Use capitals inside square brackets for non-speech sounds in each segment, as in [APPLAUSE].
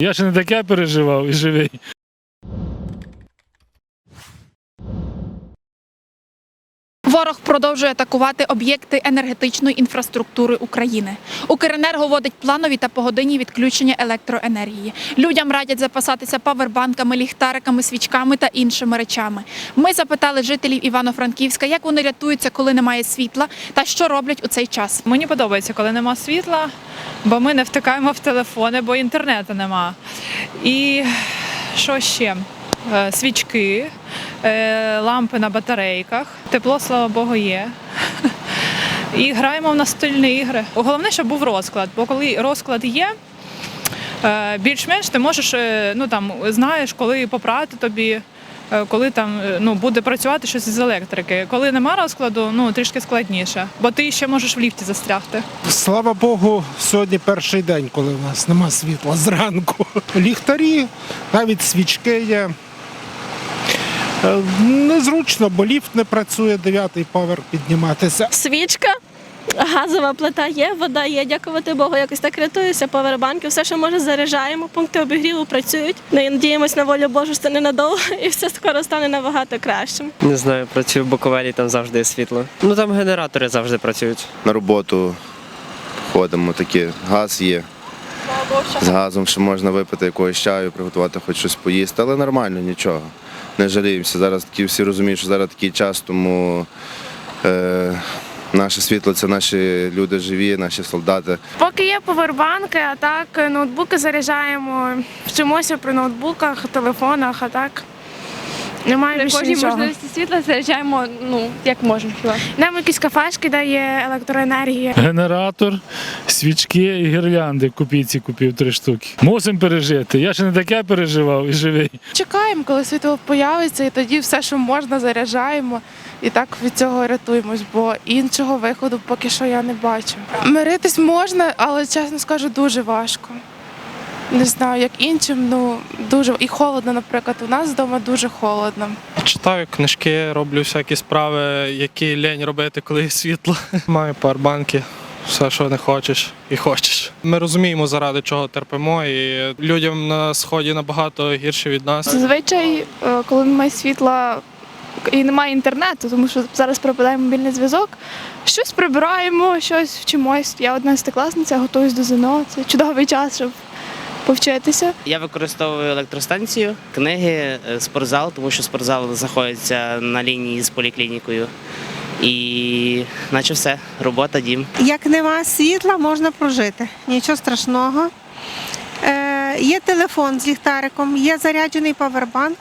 Я ще не таке переживав і живий. Ворог продовжує атакувати об'єкти енергетичної інфраструктури України. Укренерго вводить планові та погодинні відключення електроенергії. Людям радять запасатися павербанками, ліхтариками, свічками та іншими речами. Ми запитали жителів Івано-Франківська, як вони рятуються, коли немає світла, та що роблять у цей час. Мені подобається, коли нема світла, бо ми не втикаємо в телефони, бо інтернету нема. І що ще? Е, Свічки, е, лампи на батарейках. Тепло, слава Богу, є. І граємо в настільні ігри. Головне, щоб був розклад, бо коли розклад є, е, більш-менш ти можеш, ну там знаєш, коли попрати тобі. Коли там ну буде працювати щось з електрики, коли нема розкладу, ну трішки складніше, бо ти ще можеш в ліфті застрягти. Слава Богу, сьогодні перший день, коли в нас нема світла зранку. Ліхтарі, навіть свічки є. Е, Незручно, бо ліфт не працює, дев'ятий поверх підніматися. свічка, газова плита є, вода є, дякувати Богу, якось так рятуюся, повербанки, все, що може, заряджаємо, пункти обігріву працюють. Ну, і Надіємось на волю Божу, що ненадовго, [LAUGHS] і все скоро стане набагато кращим. Не знаю, працюю в Буковелі, там завжди є світло. Ну там генератори завжди працюють. на роботу ходимо, такі газ є. З газом ще можна випити якогось чаю, приготувати хоч щось поїсти, але нормально, нічого. Не жаліємося. Зараз такі всі розуміють, що зараз такий час, тому е, наше світло це наші люди живі, наші солдати. Поки є повербанки, а так ноутбуки заряджаємо, вчимося при ноутбуках, телефонах, а так. Немає При більше кожній нічого. можливості світла заряджаємо, ну, як можемо хіба. Нам якісь кафешки дає електроенергія. Генератор, свічки і гірлянди. Купіці купив три штуки. Мусимо пережити. Я ще не таке переживав і живий. Чекаємо, коли світло появиться, і тоді все, що можна, заряджаємо. І так від цього рятуємось, бо іншого виходу поки що я не бачу. Миритись можна, але чесно скажу, дуже важко. Не знаю, як іншим, ну дуже і холодно, наприклад. У нас вдома дуже холодно. Читаю книжки, роблю всякі справи, які лень робити, коли є світло. [LAUGHS] Маю пауербанки, все, що не хочеш і хочеш. Ми розуміємо, заради чого терпимо, і людям на сході набагато гірше від нас. Зазвичай, е, коли немає світла і немає інтернету, тому що зараз пропадає мобільний зв'язок, щось прибираємо, щось вчимось. Я 11-класниця, готуюсь до ЗНО. Це чудовий час, щоб повчитися. Я використовую електростанцію, книги, е, спортзал, тому що спортзал знаходиться на лінії з поліклінікою. І наче все, робота, дім. Як нема світла, можна прожити. Нічого страшного. Е, є телефон з ліхтариком, є заряджений павербанк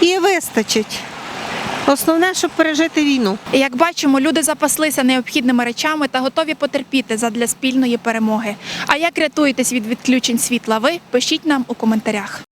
і вистачить. Основне, щоб пережити війну. Як бачимо, люди запаслися необхідними речами та готові потерпіти задля спільної перемоги. А як рятуєтесь від відключень світла ви? Пишіть нам у коментарях.